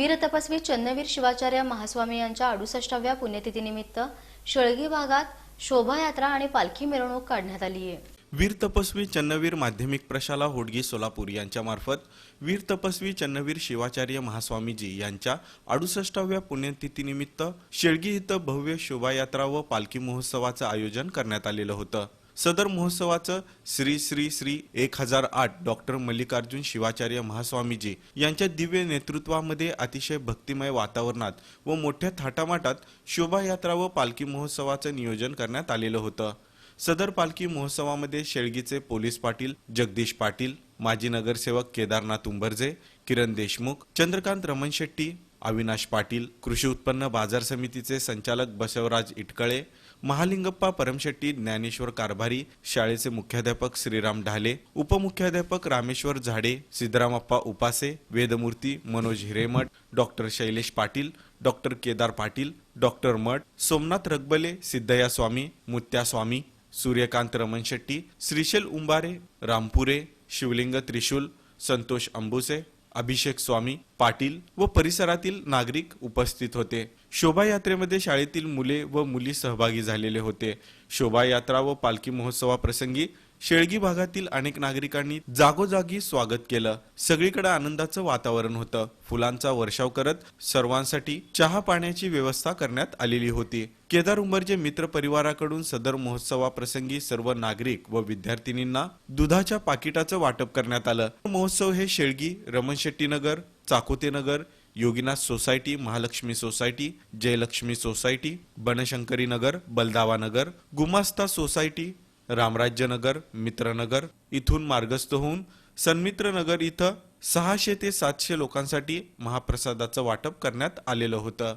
वीर तपस्वी चन्नवीर शिवाचार्य महास्वामी यांच्या अडुसष्टाव्या पुण्यतिथीनिमित्त शळगी भागात शोभायात्रा आणि पालखी मिरवणूक काढण्यात आली आहे. वीर तपस्वी चन्नवीर माध्यमिक प्रशाला होडगी सोलापूर यांच्यामार्फत वीर तपस्वी चन्नवीर शिवाचार्य महास्वामीजी यांच्या अडुसष्टाव्या पुण्यतिथीनिमित्त शेळगी इथं भव्य शोभायात्रा व पालखी महोत्सवाचं आयोजन करण्यात आलेलं होतं. सदर महोत्सवाचं श्री श्री श्री एक हजार आठ डॉक्टर मल्लिकार्जुन शिवाचार्य महास्वामीजी यांच्या दिव्य नेतृत्वामध्ये अतिशय भक्तिमय वातावरणात व मोठ्या थाटामाटात शोभायात्रा व पालखी महोत्सवाचं नियोजन करण्यात आलेलं होतं. सदर पालखी महोत्सवामध्ये शेळगीचे पोलीस पाटील जगदीश पाटील माजी नगरसेवक केदारनाथ उंबरजे किरण देशमुख चंद्रकांत रमण शेट्टी अविनाश पाटील कृषी उत्पन्न बाजार समितीचे संचालक बसवराज इटकळे महालिंगप्पा परमशेट्टी ज्ञानेश्वर कारभारी शाळेचे मुख्याध्यापक श्रीराम ढाले उपमुख्याध्यापक रामेश्वर झाडे Siddharamappa Upase वेदमूर्ती Manoj Hiremath doctor Shailesh Patil doctor Kedar Patil doctor Math Somnath Ragbale Siddhaya Swami Mutya Swami Suryakant Raman Shetty Shrishail Umbare Rampure Shivling Trishul Santosh Ambuse Abhishek Swami Patil व परिसरातील नागरिक उपस्थित होते. शोभायात्रेमध्ये शाळेतील मुले व मुली सहभागी झालेले होते. शोभायात्रा व पालखी महोत्सवाप्रसंगी शेळगी भागातील अनेक नागरिकांनी जागोजागी स्वागत केलं. सगळीकडे आनंदाचं वातावरण होतं. फुलांचा वर्षाव करत सर्वांसाठी चहा पाण्याची व्यवस्था करण्यात आलेली होती. केदार उंबरचे मित्र परिवाराकडून सदर महोत्सवाप्रसंगी सर्व नागरिक व विद्यार्थिनींना दुधाच्या पाकिटाचं वाटप करण्यात आलं. महोत्सव हे Shelgi Raman Shettinagar Chakotenagar Yoginath society Mahalakshmi society Jayalakshmi society Banashankari Nagar Baldava Nagar Gumasta society Ramrajyanagar Mitranagar इथून मार्गस्थ होऊन सन्मित्रनगर इथं सहाशे ते सातशे लोकांसाठी महाप्रसादाचं वाटप करण्यात आलेलं होतं.